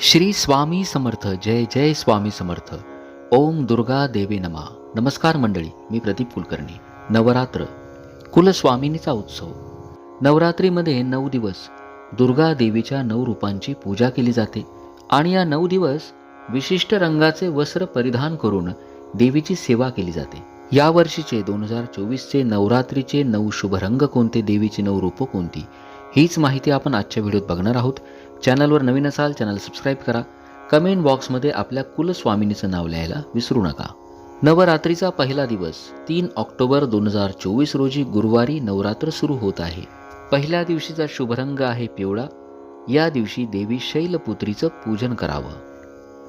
श्री स्वामी समर्थ जय जय स्वामी समर्थ. ओम दुर्गा देवी नमा. नमस्कार मंडळी मी प्रदीप कुलकर्णी. नवरात्र कुलस्वामिनीचा उत्सव. नवरात्रीमध्ये नऊ दिवस दुर्गा देवीच्या नऊ रूपांची पूजा केली जाते आणि या नऊ दिवस विशिष्ट रंगाचे वस्त्र परिधान करून देवीची सेवा केली जाते. या वर्षीचे दोन हजार चोवीसचे नवरात्रीचे नऊ शुभ रंग कोणते? देवीची नऊ रूपं कोणती? हीच माहिती आपण आजच्या व्हिडिओत बघणार आहोत. चॅनलवर नवीन असाल चॅनल सबस्क्राईब करा. कमेंट बॉक्समध्ये आपल्या कुलस्वामिनीचं नाव लिहायला विसरू नका. नवरात्रीचा पहिला दिवस तीन ऑक्टोबर दोन हजार चोवीस रोजी गुरुवारी नवरात्र सुरू होत आहे. पहिल्या दिवशीचा शुभरंग आहे पिवळा. या दिवशी देवी शैलपुत्रीचं पूजन करावं.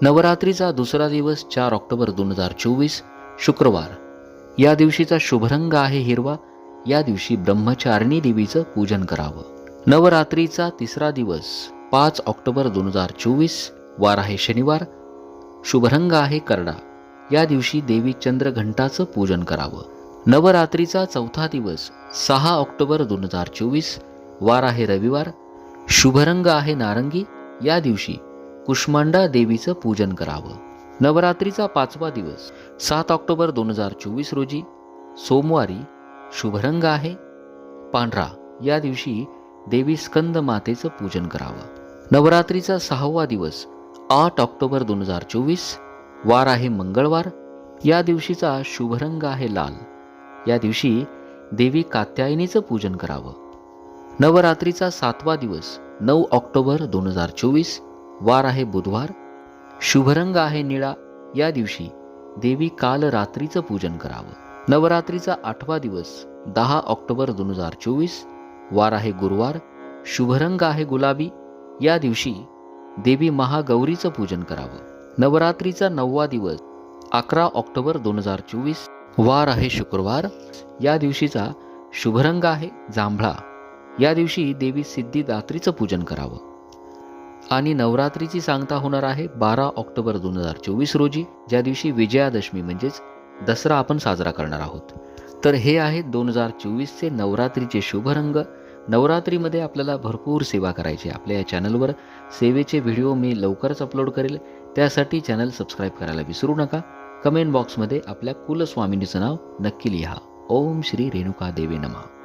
नवरात्रीचा दुसरा दिवस चार ऑक्टोबर दोन हजार चोवीस शुक्रवार. या दिवशीचा शुभरंग आहे हिरवा. या दिवशी ब्रह्मचारिणी देवीचं पूजन करावं. नवरात्रीचा तिसरा दिवस पाच ऑक्टोबर दोन हजार चोवीस वार आहे शनिवार शुभरंग आहे करडा या दिवशी देवी चंद्रघंटाचं पूजन करावं. नवरात्रीचा चौथा दिवस सहा ऑक्टोबर दोन हजार चोवीस वार आहे रविवार शुभरंग आहे नारंगी. या दिवशी कुष्मांडा देवीचं पूजन करावं. नवरात्रीचा पाचवा दिवस सात ऑक्टोबर दोन हजार चोवीस रोजी सोमवारी शुभरंग आहे पांढरा. या दिवशी देवी स्कंद मातेचं पूजन करावं. नवरात्रीचा सहावा दिवस आठ ऑक्टोबर दोन हजार चोवीस वार आहे मंगळवार. या दिवशीचा शुभरंग आहे लाल. या दिवशी देवी कात्यायनीचं पूजन करावं. नवरात्रीचा सातवा दिवस नऊ ऑक्टोबर दोन हजार चोवीस वार आहे बुधवार. शुभरंग आहे निळा. या दिवशी देवी काल रात्रीचं पूजन करावं. नवरात्रीचा आठवा दिवस दहा ऑक्टोबर दोन हजार चोवीस वार आहे गुरुवार शुभरंग आहे गुलाबी या दिवशी देवी महागौरीचं पूजन करावं. नवरात्रीचा नववा दिवस अकरा ऑक्टोबर दोन हजार चोवीस वार आहे शुक्रवार या दिवशीचा शुभरंग आहे जांभळा. या दिवशी देवी सिद्धिदात्रीचं पूजन करावं. आणि नवरात्रीची सांगता होणार आहे बारा ऑक्टोबर दोन हजार चोवीस रोजी ज्या दिवशी विजयादशमी म्हणजेच दसरा आपण साजरा करणार आहोत. तर हे आहेत दोन हजार चोवीसचे नवरात्रीचे शुभरंग. नवरात्रीमध्ये आपल्याला भरपूर सेवा करायची आपल्या या चॅनलवर सेवेचे व्हिडिओ मी लवकरच अपलोड करेल. त्यासाठी चॅनल सबस्क्राईब करायला विसरू नका. कमेंट बॉक्समध्ये आपल्या कुलस्वामिनीचं नाव नक्की लिहा. ओम श्री रेणुका देवी नमा.